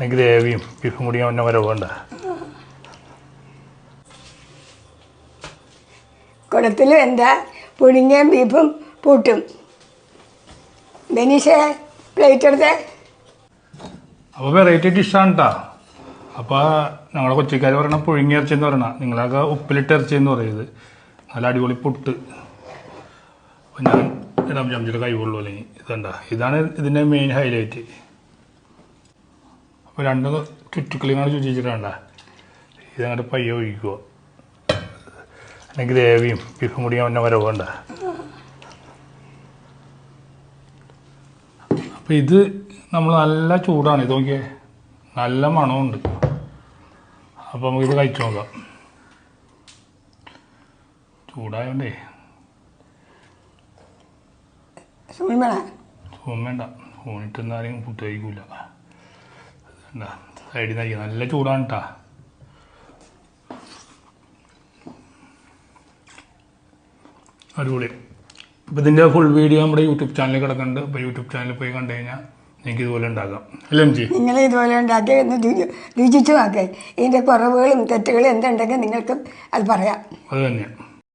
പിന്നെ ഗ്രേവിയും ബീഫും കൂടി അവന്റെ വരെ പോകണ്ട. കുടത്തിലും എന്താ? പുഴുങ്ങിയും ബീഫും പൂട്ടും. ബനീഷേ പ്ലേറ്റ് എടുത്തേ. അപ്പോൾ വെറൈറ്റി ഡിഷാണ് കേട്ടോ അപ്പോൾ ഞങ്ങളുടെ കൊച്ചിക്കാർ പറയണ പുഴുങ്ങിയ ഇറച്ചി എന്ന് പറയണ നിങ്ങളൊക്കെ ഉപ്പിലിട്ട് ഇറച്ചി എന്ന് പറയുന്നത് നല്ല അടിപൊളി പുട്ട്. അപ്പോൾ ഞാൻ ഇടാം ചമച്ചിട്ട് കഴിവുള്ളൂ അല്ലെങ്കിൽ ഇതണ്ട ഇതാണ് ഇതിന്റെ മെയിൻ ഹൈലൈറ്റ് അപ്പോൾ രണ്ടും ചുറ്റുക്കളിങ്ങനെ ചുറ്റിച്ചിട്ടാണ്ട ഇതങ്ങോട്ട് പയ്യെ ഒഴിക്കുക അല്ലെങ്കിൽ ഗ്രേവിയും ബീഫും കൂടി അവന്റെ വരവ് വേണ്ട അപ്പോൾ ഇത് നമ്മൾ നല്ല ചൂടാണ്. ഇത് നോക്കിയേ നല്ല മണമുണ്ട്. അപ്പോൾ നമുക്കിത് കഴിച്ചു നോക്കാം. ചൂടായോണ്ടേ. ഫോൺ വേണ്ട. ഫോണിട്ട് എന്നാലും ഫുഡ് കഴിക്കൂല. എന്താ സൈഡിൽ നിന്ന് കഴിക്കാം നല്ല ചൂടാണ് കേട്ടാ അടിപൊളി. അപ്പോൾ ഇതിന്റെ ഫുൾ വീഡിയോ നമ്മുടെ യൂട്യൂബ് ചാനലിൽ കിടക്കുന്നുണ്ട്. അപ്പോൾ യൂട്യൂബ് ചാനലിൽ പോയി കണ്ടു കഴിഞ്ഞാൽ നിങ്ങൾക്ക് ഇതുപോലെ ഉണ്ടാക്കാം അല്ലേ എം ജി? നിങ്ങൾ ഇതുപോലെ ഉണ്ടാക്കി ഒന്ന് രുചി രുചിച്ചു നോക്കേ. ഇതിന്റെ കുറവുകളും തെറ്റുകളും എന്തുണ്ടെങ്കിൽ നിങ്ങൾക്ക് അത് പറയാം. അത് തന്നെയാണ്